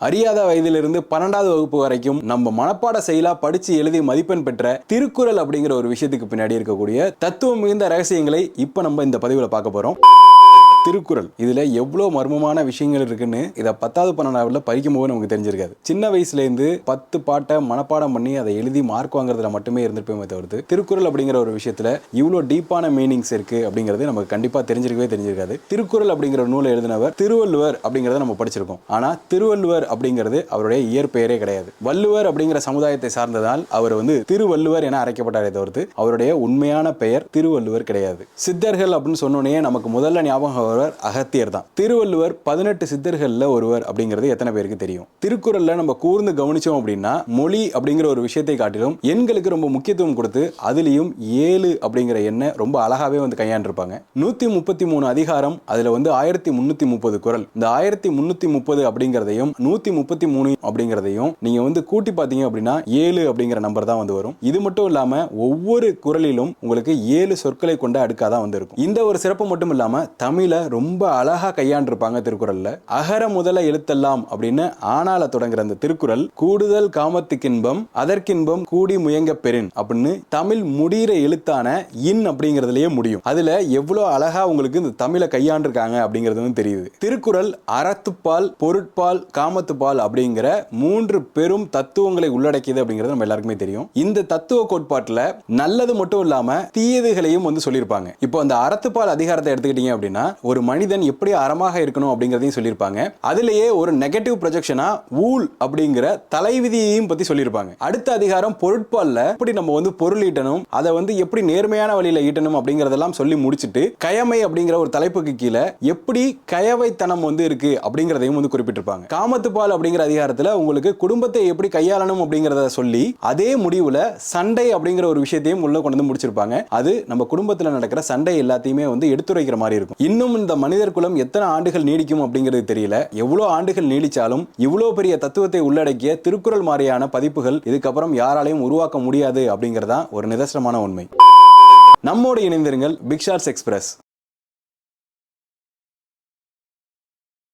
அறியாத வயதிலிருந்து பன்னெண்டாவது வகுப்பு வரைக்கும் நம்ம மனப்பாட செயலா படிச்சு எழுதி மதிப்பெண் பெற்ற திருக்குறள் அப்படிங்கிற ஒரு விஷயத்துக்கு பின்னாடி இருக்கக்கூடிய தத்துவம் மிகுந்த ரகசியங்களை இப்ப நம்ம இந்த பதிவுல பார்க்க போறோம். திருக்குறள். இதுல எவ்வளவு மர்மமான விஷயங்கள் இருக்குன்னு இதை பத்தாவது பன்னெண்டாவதுல படிக்கும் போது நமக்கு தெரிஞ்சிருக்காது. சின்ன வயசுல இருந்து பத்து பாட்டை மனப்பாடம் பண்ணி அதை எழுதி மார்க் வாங்குறதுல மட்டுமே இருந்திருப்போமே தவிர்த்து திருக்குறள் அப்படிங்கிற ஒரு விஷயத்துல இவ்வளோ டீப்பான மீனிங்ஸ் இருக்கு அப்படிங்கிறது நமக்கு கண்டிப்பா தெரிஞ்சிருக்கவே தெரிஞ்சிருக்காது. திருக்குறள் அப்படிங்கிற நூலை எழுதினவர் திருவள்ளுவர் அப்படிங்கிறத நம்ம படிச்சிருக்கோம். ஆனா திருவள்ளுவர் அப்படிங்கிறது அவருடைய இயற்பெயரே கிடையாது. வள்ளுவர் அப்படிங்கிற சமுதாயத்தை சார்ந்ததால் அவர் வந்து திருவள்ளுவர் என அழைக்கப்பட்டாரே தவிர்த்து அவருடைய உண்மையான பெயர் திருவள்ளுவர் கிடையாது. சித்தர்கள் அப்படின்னு சொன்னோடனே நமக்கு முதல்ல ஞாபகம் வருவர் அகத்தியர் தான் திருவள்ளுவர் பதினெட்டு சித்தர்கள்ல ஒருவர் அப்படிங்கிறது எத்தனை பேருக்கு தெரியும்? திருக்குறள்ல நம்ம கூர்ந்து கவனிச்சோம் அப்படின்னா மொழி அப்படிங்கிற ஒரு விஷயத்தை காட்டிலும் எண்களுக்கு ரொம்ப முக்கியத்துவம் கொடுத்து அதுலயும் ஏழு அப்படிங்கிற எண்ணை ரொம்ப அழகாவே வந்து கையாண்டிருப்பாங்க. நூத்தி முப்பத்தி மூணு அதிகாரம் அதுல வந்து ஆயிரத்தி முன்னூத்தி முப்பது குறள் இந்த ஆயிரத்தி முன்னூத்தி முப்பது அப்படிங்கிறதையும் நூத்தி முப்பத்தி மூணு அப்படிங்கிறதையும் நீங்க வந்து கூட்டி பார்த்தீங்க அப்படின்னா ஏழு அப்படிங்கிற நம்பர் தான் வந்து வரும். இது மட்டும் இல்லாம ஒவ்வொரு குறளிலும் உங்களுக்கு ஏழு சொற்களை கொண்ட அடுக்காதான் தான் வந்து இருக்கும். இந்த ஒரு சிறப்பு மட்டும் இல்லாம தமிழ ரொம்ப அழகா கையாண்டிருப்பாங்க திருக்குறளில். அகர முதல எழுத்தெல்லாம் அப்படின்னு ஆனால தொடங்குற அந்த திருக்குறள் கூடுதல் காமத்துக்கின்பம் அதற்கின்பம் கூடி முயங்க பெறின் அப்படின்னு தமிழ் முடிகிற எழுத்தான இன் அப்படிங்கிறதுலயே முடியும். அதுல எவ்வளவு அழகா உங்களுக்கு இந்த தமிழை கையாண்டிருக்காங்க அப்படிங்கிறது வந்து தெரியுது. திருக்குறள் அறத்துப்பால் பொருட்பால் காமத்துப்பால் அப்படிங்கிற மூன்று பெரும் தத்துவங்களை உள்ளடக்கியது அப்படிங்கிறது நம்ம எல்லாருக்குமே தெரியும். இந்த தத்துவ கோட்பாட்டில் நல்லது மட்டும் இல்லாம தீயதுகளையும் வந்து சொல்லியிருப்பாங்க. இப்போ அந்த அறத்துப்பால் அதிகாரத்தை எடுத்துக்கிட்டீங்க அப்படின்னா ஒரு மனிதன் எப்படி அறமாக இருக்கணும் அப்படிங்கிறதையும் சொல்லியிருப்பாங்க. அதுலேயே ஒரு நெகட்டிவ் ப்ரொஜெக்ஷனா ஊல் அப்படிங்கிற தலைவிதியையும் பத்தி சொல்லியிருப்பாங்க. அடுத்த அதிகாரம் பொருட்பால்ல எப்படி நம்ம வந்து பொருள் ஈட்டணும் அதை வந்து எப்படி நேர்மையான வழியில ஈட்டணும் அப்படிங்கறதெல்லாம் சொல்லி முடிச்சுட்டு கயமை அப்படிங்கிற ஒரு தலைப்புக்கு கீழே எப்படி கயவைத்தனம் வந்து இருக்கு அப்படிங்கிறதையும் வந்து குறிப்பிட்டிருப்பாங்க. காமத்துப்பால் அப்படிங்கிற அதிகாரத்துல உங்களுக்கு குடும்பத்தை எப்படி கையாளணும் அப்படிங்கறத சொல்லி அதே முடிவுல சண்டை அப்படிங்கிற ஒரு விஷயத்தையும் உள்ள கொண்டு வந்து முடிச்சிருப்பாங்க. அது நம்ம குடும்பத்துல நடக்கிற சண்டை எல்லாத்தையுமே வந்து எடுத்துரைக்கிற மாதிரி இருக்கும். இன்னும் இந்த மனிதர் குலம் எத்தனை ஆண்டுகள் நீடிக்கும் அப்படிங்கிறது தெரியல. எவ்வளவு ஆண்டுகள் நீடிச்சாலும் இவ்வளோ பெரிய தத்துவத்தை உள்ளடக்கிய திருக்குறள் மாதிரியான பதிப்புகள் இதுக்கப்புறம் யாராலையும் உருவாக்க முடியாது அப்படிங்கறதா ஒரு நிதர்சனமான உண்மை. நம்மோடு இணைந்திருங்கள் பிக்ஷார்ஸ் எக்ஸ்பிரஸ்.